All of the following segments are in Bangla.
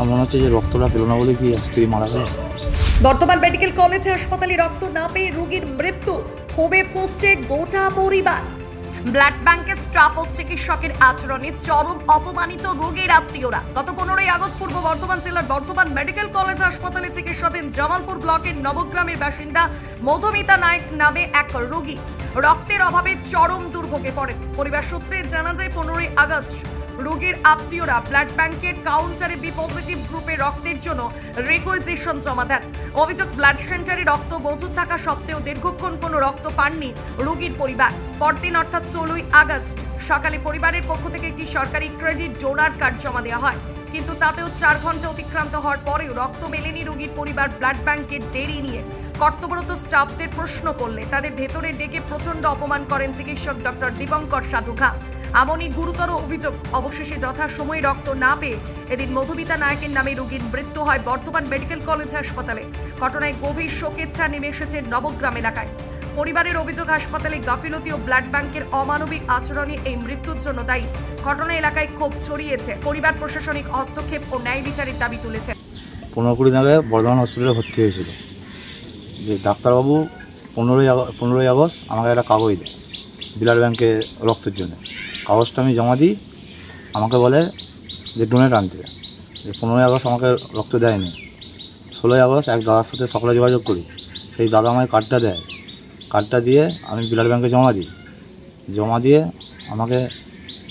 আমার মনে হচ্ছে যে রক্তটা পেল না বলে কি স্ত্রী মারা গেল? বর্তমান মেডিকেল কলেজ হাসপাতালে রক্ত না পেয়ে রোগীর মৃত্যু, ক্ষোভে গোটা পরিবার। ব্লাড ব্যাংকের স্টাফ ও চিকিৎসকের আচরণে চরম অপমানিত রোগীর আত্মীয়রা। গত পনেরোই আগস্ট পূর্ব বর্ধমান জেলার বর্ধমান মেডিকেল কলেজ হাসপাতালে চিকিৎসাধীন জামালপুর ব্লকের নবগ্রামের বাসিন্দা মধুমিতা নায়ক নামে এক রোগী। রক্তের অভাবে চরম দুর্ভোগে পড়ে পরিবার সূত্রে জানা যায়, পনেরোই আগস্ট রোগীর আত্মীয়রা ব্লাড ব্যাংকের কাউন্টারে বি পজিটিভ গ্রুপে রক্তের জন্য রিকুইজিশন জমা দেন। অভিযোগ, ব্লাড সেন্টারে রক্ত মজুদ থাকা সত্ত্বেও দীর্ঘক্ষণ কোনো রক্ত পাননি রোগীর পরিবার। পরদিন অর্থাৎ ষোলোই আগস্ট সকালে পরিবারের পক্ষ থেকে একটি সরকারি ক্রেডিট ডোনার কার্ড জমা দেওয়া হয়। কিন্তু তাতেও চার ঘণ্টা অতিক্রান্ত হওয়ার পরেও রক্ত মেলেনি রোগীর পরিবার ব্লাড ব্যাংকের দেরি নিয়ে। কর্তব্যরত স্টাফদের প্রশ্ন করলে তাদের ভেতরে ডেকে প্রচণ্ড অপমান করেন চিকিৎসক ডক্টর দীপঙ্কর সাধুখা। এমনই গুরুতর অভিযোগ। অবশেষে যথাসময়ে রক্ত না পেয়ে এদিন মধুমিতা নায়কের নামে রোগীর মৃত্যু হয় বর্তমান মেডিকেল কলেজ হাসপাতালে। ঘটনায় গভীর শোকের ছা নেমে এসেছে নবগ্রাম এলাকায়। পরিবারের অভিযোগ, হাসপাতালে গাফিলতি ও ব্লাড ব্যাংকের অমানবিক আচরণে এই মৃত্যুর জন্য দায়ী। ঘটনা এলাকায় ক্ষোভ ছড়িয়েছে। পরিবার, প্রশাসনিক হস্তক্ষেপ ও ন্যায় বিচারের দাবি তুলেছে। পনেরো কুড়ি আগে বর্ধমান হসপিটালে ভর্তি হয়েছিল। যে ডাক্তারবাবু পনেরোই পনেরোই আগস্ট আমাকে একটা কাগজ দেয়, ব্লাড ব্যাংকে রক্তের জন্য। কাগজটা আমি জমা দিই, আমাকে বলে যে ডোনেট আনতে। যে পনেরোই আগস্ট আমাকে রক্ত দেয়নি। ষোলোই আগস্ট এক দাদার সাথে সকালে যোগাযোগ করি। সেই দাদা আমায় কার্ডটা দেয়। কার্ডটা দিয়ে আমি ব্লাড ব্যাংকে জমা দিই। জমা দিয়ে আমাকে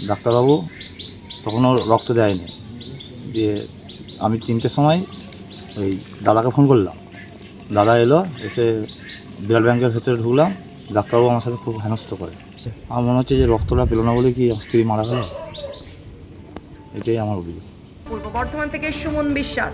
ডাক্তারবাবু তখনও রক্ত দেয়নি। দিয়ে আমি তিনটের সময় ওই দাদাকে ফোন করলাম। দাদা এলো, এসে ব্লাড ব্যাংকের ভেতরে ঢুকলাম। ডাক্তারবাবু আমার সাথে খুব হেনস্থ করে। আমার মনে হচ্ছে যে রক্তটা পেল না বলে কি স্ত্রী মারা গেল? এটাই আমার অভিযোগ। পূর্ব বর্ধমান থেকে সুমন বিশ্বাস।